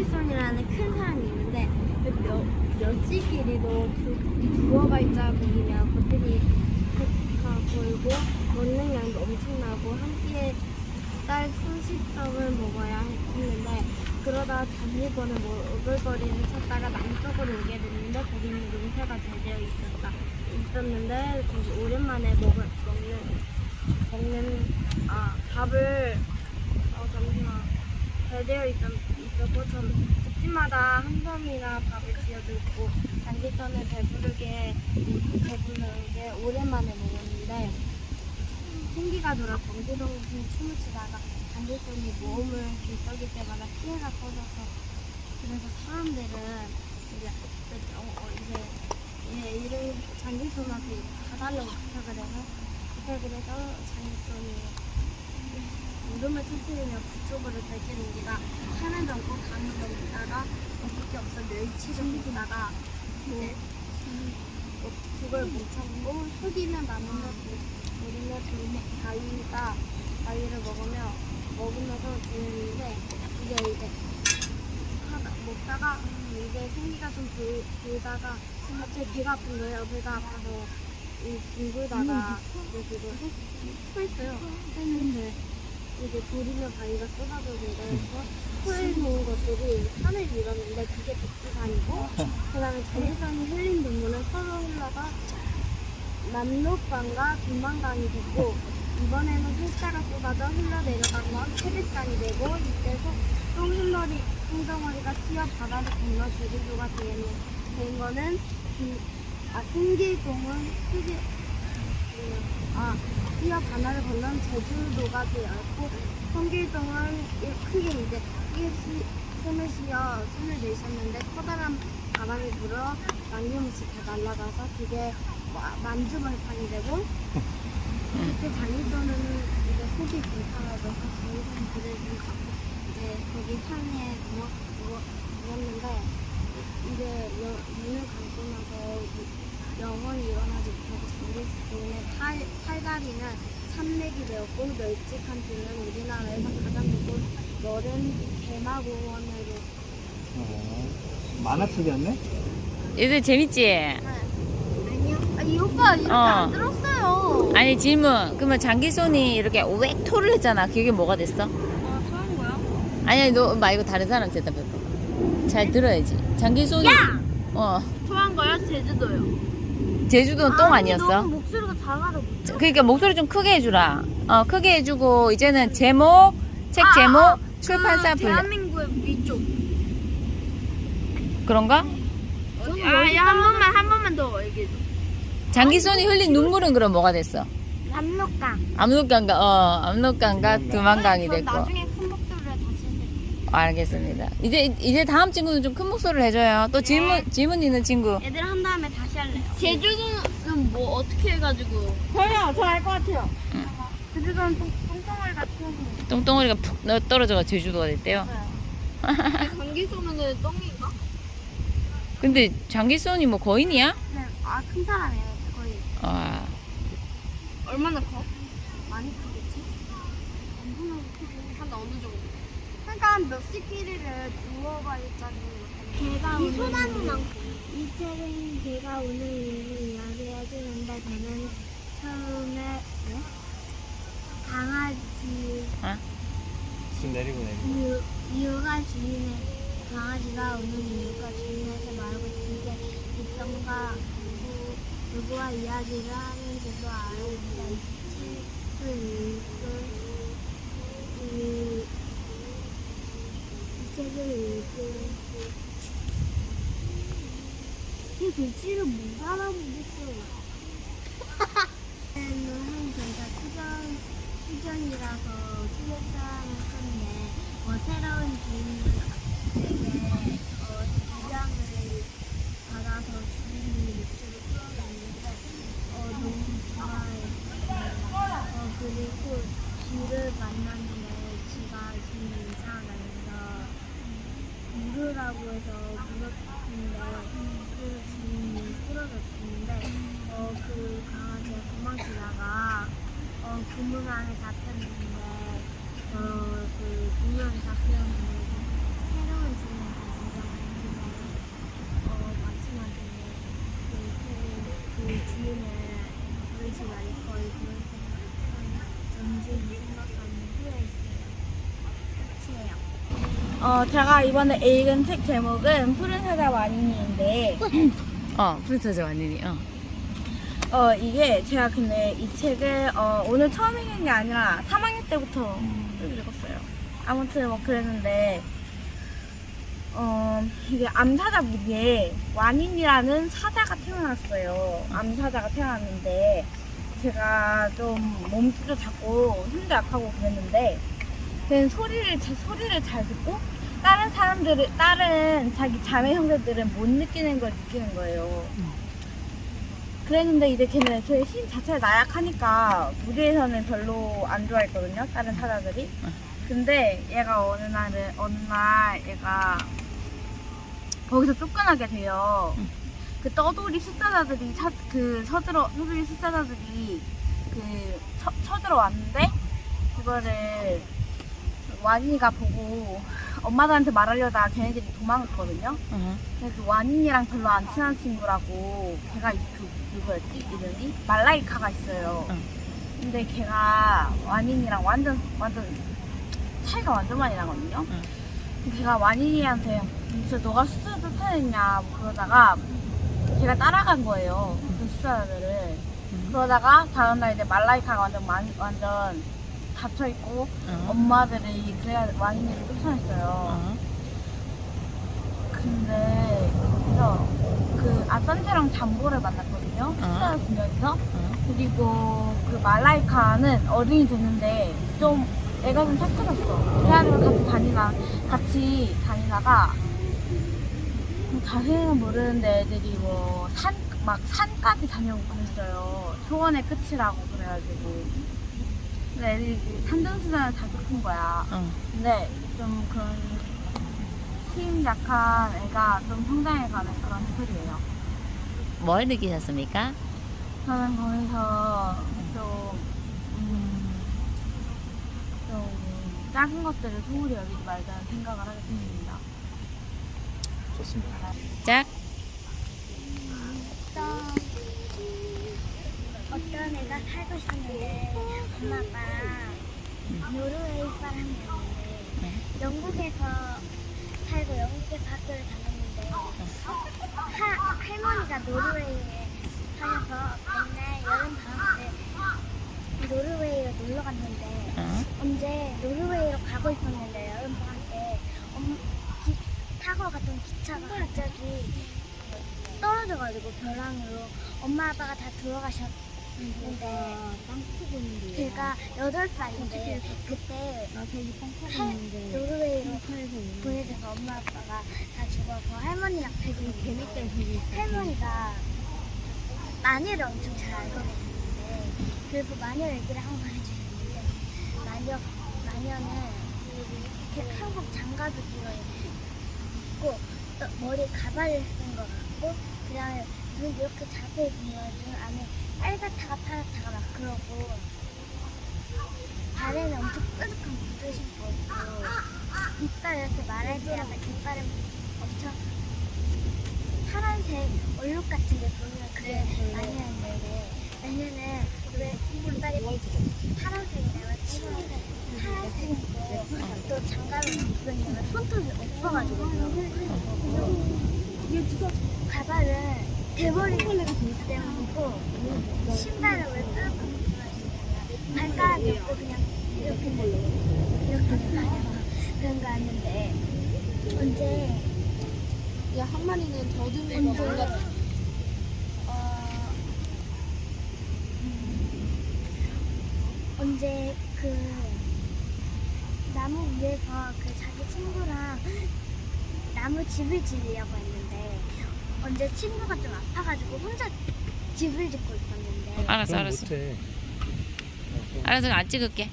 장기손이라는 큰 사람이 있는데 그 몇, 몇시 길이도 두, 두어가 있자 보이면 겉들이 가 보이고 먹는 양도 엄청나고 한 끼에 쌀 30점을 먹어야 했는데 그러다 잠일번에 먹을 거리를 찾다가 남쪽으로 오게 됐는데 거기는 농사가 잘 되어 있었다. 있었는데 거기 오랜만에 먹을 먹는 먹는 아 밥을 어 잠시만. 잘 되어 있었, 전 집집마다 한 점이나 밥을 지어주고 장기선을 배부르게 배부르게 오랜만에 먹었는데 생기가 돌아 경기동에서 춤을 추다가 장기선이 모험을 길거기 때마다 피해가 커져서 그래서 사람들은 이제 어, 어, 이제 얘 이름 장기선한테 봐달라고 부탁을 해서 부탁을 해서 장기선이 울음을 터뜨리며 그쪽으로 발길옮기다 산을 넘고 강을 넘다가 어떻게 없어 멸치를 먹다가 이제 어, 그걸 못 참고 흙이면 우리며 돌며 바위가 바위를 먹으며 먹으면서 지냈는데 이게 이제 하다 먹다가 음, 이게 생기가 좀 돌, 돌다가 갑자기 배가 아픈 거예요. 배가 아파서 이 뒹굴다가 그걸 했, 했어요. 했는데 이제 돌이며 바위가 쏟아져 내려서 풀 놓은 것들이 산을 밀었는데 그게 백두산이고 그다음에 전주산이 흘린 눈물은 서로 흘러가 남록강과 금만강이 됐고 이번에는 햇살가 쏟아져 흘러내려간 건 세뱃강이 되고 이때서 똥흘러리 똥덩어리가 튀어 바다를 건너 제주도가 되는 된 거는 그, 아 승길동은 크게 아 뛰어 바다를 건넌 제주도가 되었고 성길동은 이- 크게 이제 시, 숨을 쉬어 숨을 내쉬었는데 커다란 바람이 불어 남김없이 다 날아가서 그게 마- 만주벌판이 되고 그때 장기도는 이제 속이 불타가져서 장기도는 그를 좀 갖고 이제 거기 산에 누웠는데 이제 여, 눈을 감고 나서 영원히 일어나지 못하고 장기도의 팔, 팔다리는 산맥이 되었고 멸치칸 뒤는 우리나라에서 가장 높은 너른 대마공원으로 어, 만화책이었네? 얘들 재밌지? 아니요 아, 이 오빠 이렇게 어. 안 들었어요 아니 질문. 그러면 장기손이 이렇게 웩 토를 했잖아. 그게 뭐가 됐어? 아 그런 거야? 아니 너 말고 다른 사람 대답해봐. 잘 들어야지. 장기손이. 야! 어. 토한 거야? 제주도요 제주도는 똥 아니, 아니었어? 너무 목소리가 작아서 못. 그러니까 목소리 좀 크게 해주라. 어 크게 해주고 이제는 제목 책 아, 제목 아, 출판사 그 대한민국의 위쪽 그런가? 아한 번만 한 번만 더 얘기해 줘 장기손이 흘린 눈물은 그럼 뭐가 됐어? 압록강 압록강과 어 압록강과 두만강이 전 됐고. 나중에 큰 목소리를 다시 해줄게 알겠습니다. 이제 이제 다음 친구는 좀 큰 목소리를 해줘요. 또 질문 질문 있는 친구. 애들 한 다음에 다시 할래요 제주도는 뭐 어떻게 해가지고 저요, 저 알 것 같아요. 제주도는 똥- 똥덩어리가 튀어서 똥덩어리가 푹 떨어져가 제주도가 됐대요. 감기 쏘면은 똥인가? 근데 장기손이 뭐 거인이야? 네 아 큰 사람이에요 거의 아, 얼마나 커? 많이 크겠지? 엄청나게 크고 한 어느 정도? 그러니까 몇십 길이를 두어가 있자니 개가 이 소나무만큼 이 책은 개가 오늘 일을 이야기해 주는데 저는 처음에 강아지 지금 내리고 내리고. 이유, 이유가 주인의 강아지가 오는 이유가 주인한테 말하고 싶은 게 있던가 누구, 누구와 이야기를 하는지도 알아봅니다. 이 책을 읽은 이 글씨를 못 알아보겠어요. 는 저희가 투전, 투전이라서 투전장을 썼는데 어, 새로운 주인에게 구문왕에 잡혔는데 어그 구문왕에 잡혔는데 새로운 진행을 진정했는데 어 마지막에 그그 그 지인을 버리지 말걸 그런 생각한 전진이 생각하는 후회했어요. 끝이에요. 어, 제가 이번에 읽은 책 제목은 푸른 사자 완인이인데 어, 푸른 사자 완인이 어 어, 이게 제가 근데 이 책을 어, 오늘 처음 읽은 게 아니라 3학년 때부터 쭉 읽었어요. 아무튼 뭐 그랬는데, 어, 이게 암사자 무리에 완인이라는 사자가 태어났어요. 암사자가 태어났는데, 제가 좀 몸도 작고 힘도 약하고 그랬는데, 그냥 소리를, 제 소리를 잘 듣고, 다른 사람들을, 다른 자기 자매 형제들은 못 느끼는 걸 느끼는 거예요. 그랬는데 이제 걔는 저희 힘 자체가 나약하니까 무대에서는 별로 안 좋아했거든요. 다른 사자들이. 근데 얘가 어느 날은 어느 날 얘가 거기서 쫓겨나게 돼요. 그 떠돌이 숫자자들이 차, 그 서들어 서돌이 숫자자들이 그 쳐, 쳐들어왔는데 그거를 완이가 보고 엄마들한테 말하려다 걔네들이 도망갔거든요. 어. 근데 그 완인이랑 별로 안 친한 친구라고 걔가 그 누구였지 이름이 말라이카가 있어요. 응. 근데 걔가 완인이랑 완전 완전 차이가 완전 많이 나거든요. 응. 걔가 완인이한테 진짜 너가 수술 쫓아냈냐 뭐 그러다가 걔가 따라간 거예요. 그 수사들을. 그러다가 다음날 이제 말라이카가 완전 완, 완전 닫혀 있고 어. 엄마들이 그래야 완인이를 쫓아냈어요. 어. 근데 거기서 그 아산테랑 잠보를 만났거든요. 수사 두 명이서. 어. 그리고 그 말라이카는 어른이 됐는데 좀 애가 좀 착해졌어. 그래가지고 같이 다니나 같이 다니다가 뭐 자세히는 모르는데 애들이 뭐 산 막 산까지 다녀오고 그랬어요. 초원의 끝이라고 그래가지고. 근데 애들이 그 산전수전을 다 겪은 거야. 어. 근데 좀 그런 힘 약한 애가 좀 성장해가는 그런 스토리예요. 뭘 느끼셨습니까? 저는 거기서 좀, 음, 좀 작은 것들을 소홀히 여기지 말자는 생각을 하게 됐습니다. 좋습니다. 짝. 어떤 어떤 애가 살고 있었는데 엄마가 노르웨이 사람이었는데 네. 영국에서 살고 영국에서 학교를 다녔는데 하, 할머니가 노르웨이에 사셔서 맨날 여름 방학 때 노르웨이로 놀러 갔는데 어. 언제 노르웨이로 가고 있었는데 여름 방학 때 엄, 기, 타고 갔던 기차가 갑자기 떨어져가지고 벼랑으로 엄마 아빠가 다 들어가셨 는데 걔가 여덟 살인데 그때 할- 노르웨이로 보내줘서 엄마 아빠가 다 죽어서 할머니랑 되게 재밌게 할머니가 마녀를 엄청 잘 알거든요. 그래서 마녀 얘기를 한 번 해주셨는데 마녀 마녀는 이렇게 한국 장갑을 끼고 있고 또 머리에 가발을 쓴 것 같고 그다음에 눈 이렇게 자세히 보면 눈 안에 빨갛다가 파랗다가 막 그러고. 발에는 엄청 뾰족한 구두 신고 있고 이빨 이렇게 말할 때마다 이빨은 엄청 파란색 얼룩 같은 게 보이는 그래 마녀였는데 마녀는 왜 이빨이 파란색이냐면 침이 파란색이고 또 장갑을 있는 손톱이 없어가지고. 가발은 대머리 때문이고 신발을 왜 있냐면 발가락이 없고 그냥 이렇게 이렇게 가요. 그런 거 아는데 언제 야, 한 마리는 더듬이가 어, 음, 언제 그 나무 위에서 그 자기 친구랑 나무 집을 지으려고 했는데 언제 친구가 좀 아파가지고 혼자 집을 짓고 있었는데 알았어, 알았어. 못해. 알았어, 안 찍을게.